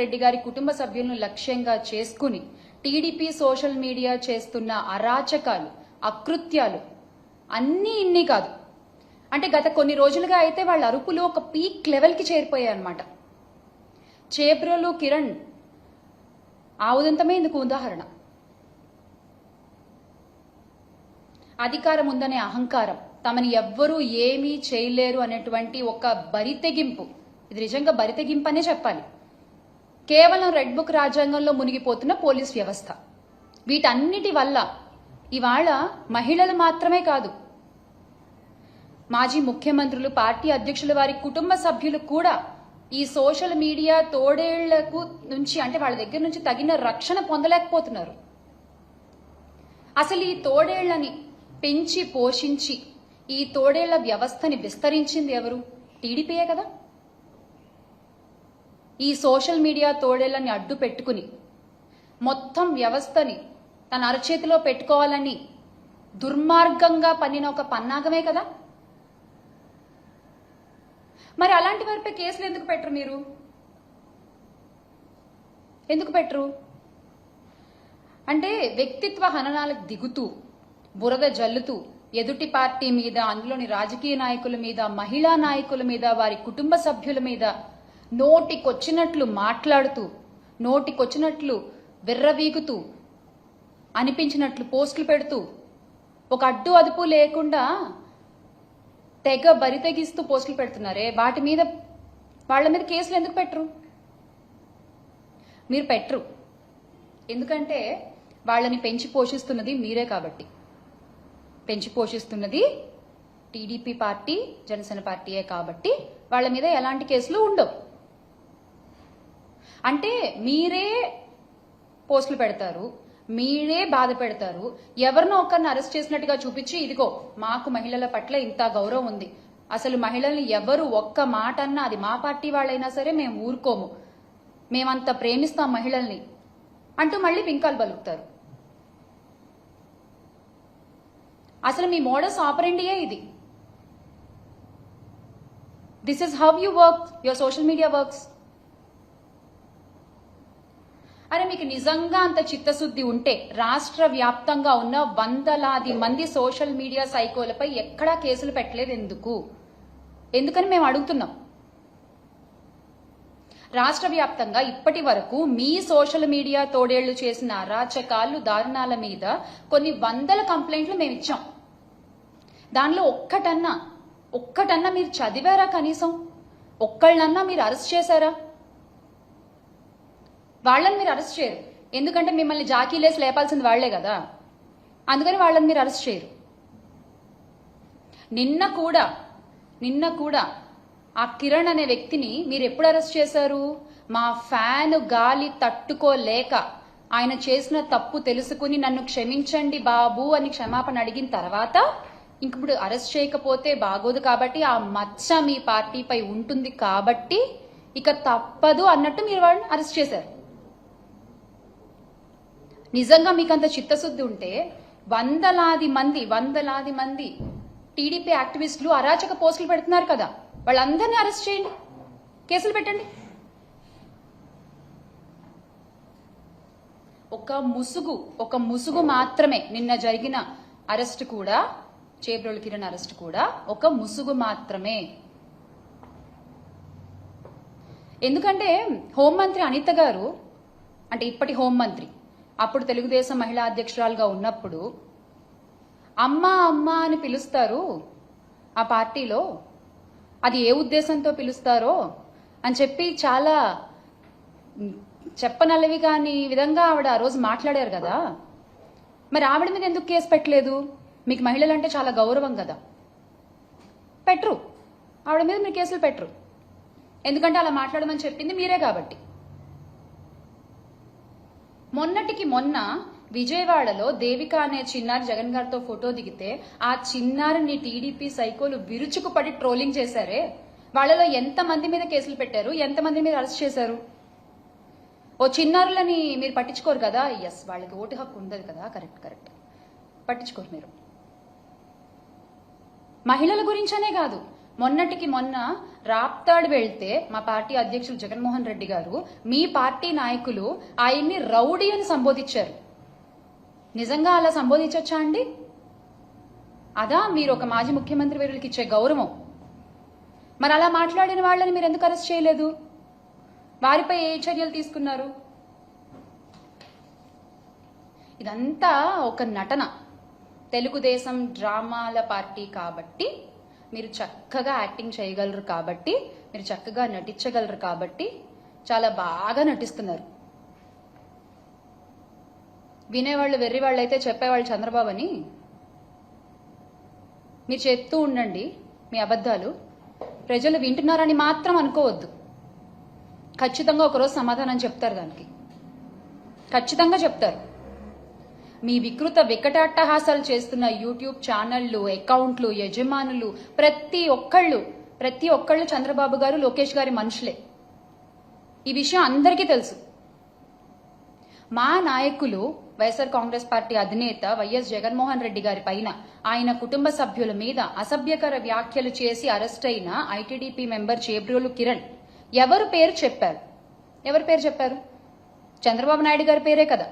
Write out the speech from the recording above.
రెడ్డి గారి కుటుంబ సభ్యులను లక్ష్యంగా చేసుకుని టీడీపీ సోషల్ మీడియా చేస్తున్న అరాచకాలు అకృత్యాలు అన్నీ ఇన్ని కాదు. అంటే గత కొన్ని రోజులుగా అయితే వాళ్ళ అరుపులు ఒక పీక్ లెవెల్కి చేరిపోయాయి అనమాట చేబ్రోలు కిరణ్ ఆ ఉదంతమే ఇందుకు ఉదాహరణ. అధికారం ఉందనే అహంకారం తమని ఎవ్వరూ ఏమీ చేయలేరు అనేటువంటి ఒక బరితెగింపు. ఇది నిజంగా బరితెగింపు అనే చెప్పాలి. కేవలం రెడ్ బుక్ రాజ్యాంగంలో మునిగిపోతున్న పోలీస్ వ్యవస్థ. వీటన్నిటి వల్ల ఇవాళ మహిళలు మాత్రమే కాదు మాజీ ముఖ్యమంత్రులు పార్టీ అధ్యక్షులు వారి కుటుంబ సభ్యులు కూడా ఈ సోషల్ మీడియా తోడేళ్ళకు నుంచి అంటే వాళ్ళ దగ్గర నుంచి తగిన రక్షణ పొందలేకపోతున్నారు. అసలు ఈ తోడేళ్ళని పెంచి పోషించి ఈ తోడేళ్ళ వ్యవస్థని విస్తరించింది ఎవరు? టీడీపీయే కదా. ఈ సోషల్ మీడియా తోడేళ్ళని అడ్డు పెట్టుకుని మొత్తం వ్యవస్థని తన అరచేతిలో పెట్టుకోవాలని దుర్మార్గంగా పన్నిన ఒక పన్నాగమే కదా? మరి అలాంటి వారిపై కేసులు ఎందుకు పెట్టరు మీరు? ఎందుకు పెట్టరు? అంటే వ్యక్తిత్వ హననాలకు దిగుతూ బురద జల్లుతూ ఎదుటి పార్టీ మీద అందులోని రాజకీయ నాయకుల మీద మహిళా నాయకుల మీద వారి కుటుంబ సభ్యుల మీద నోటికొచ్చినట్లు మాట్లాడుతూ నోటికొచ్చినట్లు విర్రవీగుతూ అనిపించినట్లు పోస్టులు పెడుతూ ఒక అడ్డు అదుపు లేకుండా తెగ బరితెగిస్తూ పోస్టులు పెడుతున్నారే వాటి మీద వాళ్ళ మీద కేసులు ఎందుకు పెట్టరు? మీరు పెట్టరు. ఎందుకంటే వాళ్ళని పెంచి పోషిస్తున్నది మీరే కాబట్టి. పెంచి పోషిస్తున్నది టీడీపీ పార్టీ జనసేన పార్టీయే కాబట్టి వాళ్ళ మీద ఎలాంటి కేసులు ఉండవు. అంటే మీరే పోస్టులు పెడతారు మీరే బాధ పెడతారు ఎవరినో ఒకరిని అరెస్ట్ చేసినట్టుగా చూపించి ఇదిగో మాకు మహిళల పట్ల ఇంత గౌరవం ఉంది. అసలు మహిళల్ని ఎవరు ఒక్క మాట అన్నా అది మా పార్టీ వాళ్ళైనా సరే మేము ఊరుకోము. మేమంత ప్రేమిస్తాం మహిళల్ని అంటూ మళ్ళీ పింకాలు బలుకుతారు అసలు మీ మోడస్ ఆపరెండియే ఇది. This is how you work your social media works అరే మీకు నిజంగా అంత చిత్తశుద్ధి ఉంటే రాష్ట్ర వ్యాప్తంగా ఉన్న వందలాది మంది సోషల్ మీడియా సైకోలపై ఎక్కడా కేసులు పెట్టలేదు ఎందుకు? ఎందుకని మేము అడుగుతున్నాం? రాష్ట్ర వ్యాప్తంగా ఇప్పటి వరకు మీ సోషల్ మీడియా తోడేళ్ళు చేసిన అరాచకాలు దారుణాల మీద కొన్ని వందల కంప్లైంట్లు మేము ఇచ్చాం. దానిలో ఒక్కటన్నా ఒక్కటన్నా మీరు చదివారా కనీసం? ఒక్కళ్ళన్నా మీరు అరెస్ట్ చేశారా? వాళ్ళని మీరు అరెస్ట్ చేయరు. ఎందుకంటే మిమ్మల్ని జాకీలేసి లేపాల్సింది వాళ్ళే కదా. అందుకని వాళ్ళని మీరు అరెస్ట్ చేయరు. నిన్న కూడా నిన్న కూడా ఆ కిరణ్ అనే వ్యక్తిని మీరు ఎప్పుడు అరెస్ట్ చేశారు? మా ఫ్యాన్ గాలి తట్టుకోలేక ఆయన చేసిన తప్పు తెలుసుకుని నన్ను క్షమించండి బాబు అని క్షమాపణ అడిగిన తర్వాత ఇంక ఇప్పుడు అరెస్ట్ చేయకపోతే బాగోదు కాబట్టి ఆ మచ్చ మీ పార్టీపై ఉంటుంది కాబట్టి ఇక తప్పదు అన్నట్టు మీరు వాళ్ళని అరెస్ట్ చేశారు. నిజంగా మీకు అంత చిత్తశుద్ధి ఉంటే వందలాది మంది వందలాది మంది టీడీపీ యాక్టివిస్టులు అరాచక పోస్టులు పెడుతున్నారు కదా. వాళ్ళందరినీ అరెస్ట్ చేయండి. కేసులు పెట్టండి. ఒక ముసుగు ఒక ముసుగు మాత్రమే నిన్న జరిగిన అరెస్ట్ కూడా చేబ్రోలు కిరణ్ అరెస్ట్ కూడా ఒక ముసుగు మాత్రమే. ఎందుకంటే హోంమంత్రి అనిత గారు అంటే ఇప్పటి హోంమంత్రి అప్పుడు తెలుగుదేశం మహిళా అధ్యక్షురాలుగా ఉన్నప్పుడు అమ్మ అమ్మ అని పిలుస్తారు ఆ పార్టీలో. అది ఏ ఉద్దేశంతో పిలుస్తారో అని చెప్పి చాలా చెప్పనల్లవి కాని విధంగా ఆవిడ ఆ రోజు మాట్లాడారు కదా. మరి ఆవిడ మీద ఎందుకు కేసు పెట్టలేదు? మీకు మహిళలంటే చాలా గౌరవం కదా. పెట్టరు. ఆవిడ మీద మీరు కేసులు పెట్టరు. ఎందుకంటే అలా మాట్లాడమని చెప్పింది మీరే కాబట్టి. మొన్నటికి మొన్న విజయవాడలో దేవిక అనే చిన్నారి జగన్ గారితో ఫోటో దిగితే ఆ చిన్నారిని టీడీపీ సైకోలు విరుచుకుపడి ట్రోలింగ్ చేశారే? వాళ్ళలో ఎంత మంది మీద కేసులు పెట్టారు? ఎంత మంది మీద అరెస్ట్ చేశారు? ఓ చిన్నారులని మీరు పట్టించుకోరు కదా? ఎస్ వాళ్ళకి ఓటు హక్కు ఉండదు కదా? కరెక్ట్ కరెక్ట్ పట్టించుకోరు మీరు. మహిళల గురించనే కాదు. మొన్నటికి మొన్న రాప్తాడు వెళ్తే మా పార్టీ అధ్యక్షులు జగన్మోహన్ రెడ్డి గారు మీ పార్టీ నాయకులు ఆయన్ని రౌడీ అని సంబోధించారు. నిజంగా అలా సంబోధించొచ్చా అండి? అదా మీరు ఒక మాజీ ముఖ్యమంత్రి వీరులకి ఇచ్చే గౌరవం. మరి అలా మాట్లాడిన వాళ్ళని మీరు ఎందుకు అరెస్ట్ చేయలేదు? వారిపై ఏ చర్యలు తీసుకున్నారు? ఇదంతా ఒక నటన. తెలుగుదేశం డ్రామాల పార్టీ కాబట్టి మీరు చక్కగా యాక్టింగ్ చేయగలరు కాబట్టి మీరు చక్కగా నటించగలరు కాబట్టి చాలా బాగా నటిస్తున్నారు. వినేవాళ్ళు వెర్రివాళ్ళు అయితే చెప్పేవాళ్ళు చంద్రబాబు అని మీరు చెప్తూ ఉండండి మీ అబద్ధాలు. ప్రజలు వింటున్నారని మాత్రం అనుకోవద్దు. ఖచ్చితంగా ఒకరోజు సమాధానం చెప్తారు దానికి. ఖచ్చితంగా చెప్తారు. మీ వికృత వికటాట్టహాసాలు చేస్తున్న యూట్యూబ్ ఛానళ్ళు అకౌంట్లు యజమానులు ప్రతి ఒక్కళ్ళు ప్రతి ఒక్కళ్ళు చంద్రబాబు గారు లోకేష్ గారి మనుషులే. ఈ విషయం అందరికీ తెలుసు. మా నాయకులు వైఎస్ఆర్ కాంగ్రెస్ పార్టీ అధినేత వైఎస్ జగన్మోహన్ రెడ్డి గారి పైన ఆయన కుటుంబ సభ్యుల మీద అసభ్యకర వ్యాఖ్యలు చేసి అరెస్ట్ అయిన ఐటీడీపీ మెంబర్ చేబ్రోలు కిరణ్. ఎవరు పేరు చెప్పారు? ఎవరి పేరు చెప్పారు? చంద్రబాబు నాయుడు గారి పేరే కదా.